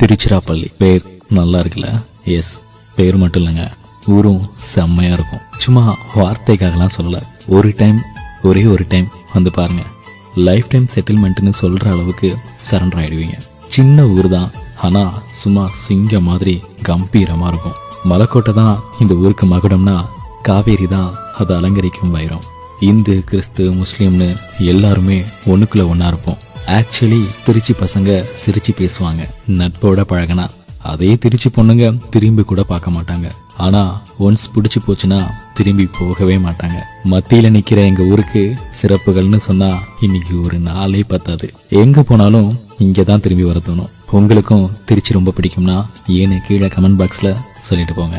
திருச்சிராப்பள்ளி. பேர் நல்லா இருக்குல்ல? எஸ் பேர் மட்டும் இல்லைங்க. ஊரும் செம்மையாக இருக்கும். சும்மா வார்த்தைக்காகலாம் சொல்லலை. ஒரு டைம் ஒரே ஒரு டைம் வந்து பாருங்க. லைஃப் டைம் செட்டில்மெண்ட்னு சொல்கிற அளவுக்கு சரண்டர் ஆகிடுவீங்க சின்ன ஊர் தான். ஆனால் சும்மா சிங்கம் மாதிரி கம்பீரமாக இருக்கும். மலைக்கோட்டை தான் இந்த ஊருக்கு மகுடம்னா காவேரி தான் அதை அலங்கரிக்கும் வைரம். இந்து கிறிஸ்து முஸ்லீம்னு எல்லாருமே ஒன்றுக்குள்ளே ஒன்றா இருப்போம். ஆக்சுவலி திருச்சி பசங்க சிரிச்சு பேசுவாங்க. நட்போட பழகினா அதே திருச்சி பொண்ணுங்க திரும்பி கூட பார்க்க மாட்டாங்க. ஆனா ஒன்ஸ் பிடிச்சி போச்சுன்னா திரும்பி போகவே மாட்டாங்க. மத்தியில நிக்கிற எங்க ஊருக்கு சிறப்புகள்னு சொன்னா இன்னைக்கு ஒரு நாளே பத்தாது. எங்க போனாலும் இங்க தான் திரும்பி வர தோணும். உங்களுக்கும் திருச்சி ரொம்ப பிடிக்கும்னா ஏன்னு கீழே கமெண்ட் பாக்ஸ்ல சொல்லிட்டு போங்க.